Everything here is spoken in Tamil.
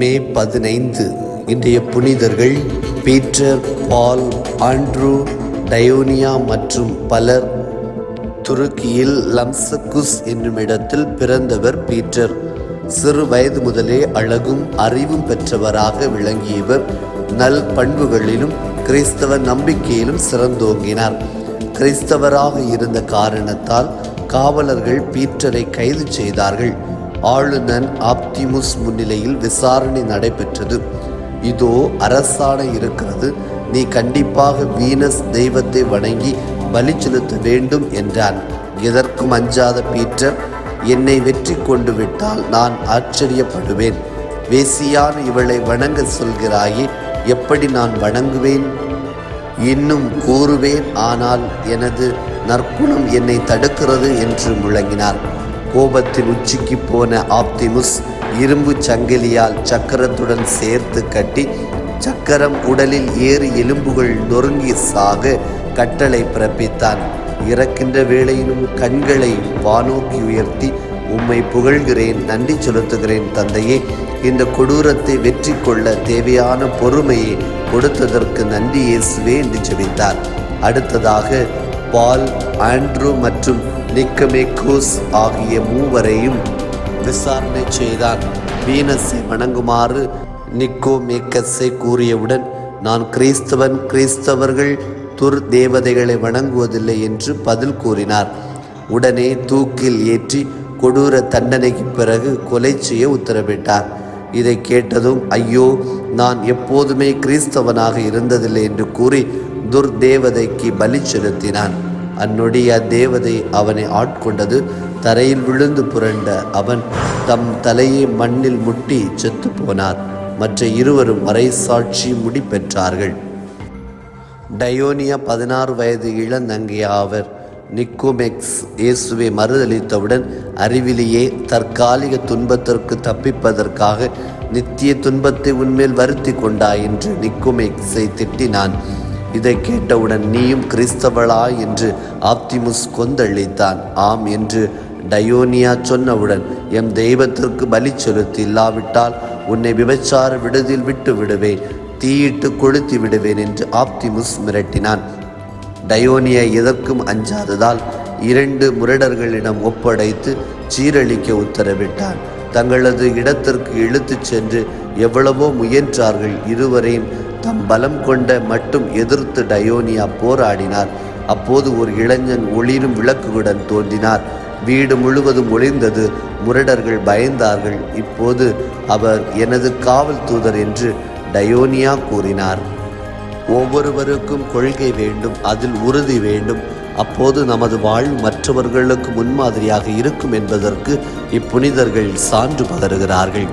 மே பதினைந்து. இன்றைய புனிதர்கள் பீட்டர் பால் ஆண்ட்ரூ டயோனியா மற்றும் பலர் துருக்கியில் லம்சகுஸ் என்னும் இடத்தில் பிறந்தவர் பீட்டர். சிறு வயது முதலே அழகும் அறிவும் பெற்றவராக விளங்கியவர். நல் பண்புகளிலும் கிறிஸ்தவ நம்பிக்கையிலும் சிறந்தோங்கினார். கிறிஸ்தவராக இருந்த காரணத்தால் காவலர்கள் பீட்டரை கைது செய்தார்கள். ஆளுநன் ஆப்திமுஸ் முன்னிலையில் விசாரணை நடைபெற்றது. இதோ அரசாணை இருக்கிறது. நீ கண்டிப்பாக வீனஸ் தெய்வத்தை வணங்கி பலி செலுத்த வேண்டும் என்றான். எதற்கும் அஞ்சாத பீட்டர் என்னை வெற்றி கொண்டு விட்டால் நான் ஆச்சரியப்படுவேன். வேசியான இவளை வணங்க சொல்கிறாயே எப்படி நான் வணங்குவேன்? இன்னும் கூறுவேன் ஆனால் எனது நற்குணம் என்னை தடுக்கிறது என்று முழங்கினார். கோபத்தின் உச்சிக்கு போன ஆப்திமுஸ் இரும்பு சங்கிலியால் சக்கரத்துடன் சேர்த்து கட்டி சக்கரம் உடலில் ஏறி எலும்புகள் நொறுங்கி சாக கட்டளை பிறப்பித்தான். இறக்கின்ற வேளையிலும் கண்களை வானோக்கி உயர்த்தி உம்மை புகழ்கிறேன் நன்றி செலுத்துகிறேன் தந்தையே இந்த கொடூரத்தை வெற்றி கொள்ள தேவையான பொறுமையை கொடுத்ததற்கு நன்றி இயேசுவே என்று ஜெபித்தார். அடுத்ததாக பால் ஆண்ட்ரூ மற்றும் நிக்கமேகூஸ் ஆகிய மூவரையும் விசாரணை செய்தான். வீனஸை வணங்குமாறு நிக்கோமேக்கஸை கூறியவுடன் நான் கிறிஸ்தவன் கிறிஸ்தவர்கள் துர் தேவதைகளை வணங்குவதில்லை என்று பதில் கூறினார். உடனே தூக்கில் ஏற்றி கொடூர தண்டனைக்கு பிறகு கொலை செய்ய உத்தரவிட்டார். இதை கேட்டதும் ஐயோ நான் எப்போதுமே கிறிஸ்தவனாக இருந்ததில்லை என்று கூறி துர்தேவதைக்கு பலி செலுத்தினான். அந்நொடிய தேவதை அவனை ஆட்கொண்டது தரையில் விழுந்து புரண்ட அவன் தம் தலையை மண்ணில் முட்டி செத்து போனார் மற்ற இருவரும் மறைசாட்சி முடி பெற்றார்கள் டயோனியா பதினாறு வயது இளநங்கை ஆவர் நிக்கோமெக்ஸ் இயேசுவை மறுதளித்தவுடன் அறிவிலேயே தற்காலிக துன்பத்திற்கு தப்பிப்பதற்காக நித்திய துன்பத்தை உன்மேல் வருத்தி கொண்டாய் என்று நிக்கோமெக்ஸை திட்டினான். இதை கேட்டவுடன் நீயும் கிறிஸ்தவளா என்று ஆப்திமுஸ் கொந்தளித்தான். ஆம் என்று டயோனியா சொன்னவுடன் எம் தெய்வத்திற்கு பலி செலுத்தி இல்லாவிட்டால் உன்னை விபச்சார விடுதியில் விட்டு விடுவேன் தீயிட்டு கொளுத்தி விடுவேன் என்று ஆப்திமுஸ் மிரட்டினான். டயோனியா எதற்கும் அஞ்சாததால் இரண்டு முரடர்களிடம் ஒப்படைத்து சீரழிக்க உத்தரவிட்டான். தங்களது இடத்திற்கு இழுத்துச் சென்று எவ்வளவோ முயன்றார்கள் இருவரையும் தம் பலம் கொண்ட மட்டும் எதிர்த்து டயோனியா போராடினார். அப்போது ஒரு இளைஞன் ஒளிரும் விளக்குடன் தோன்றினார். வீடு முழுவதும் ஒளிர்ந்தது. முரடர்கள் பயந்தார்கள். இப்போது அவர் எனது காவல் தூதர் என்று டயோனியா கூறினார். ஒவ்வொருவருக்கும் கொள்கை வேண்டும் அதில் உறுதி வேண்டும். அப்போது நமது வாழ்வு மற்றவர்களுக்கு முன்மாதிரியாக இருக்கும் என்பதற்கு இப்புனிதர்கள் சான்று பகருகிறார்கள்.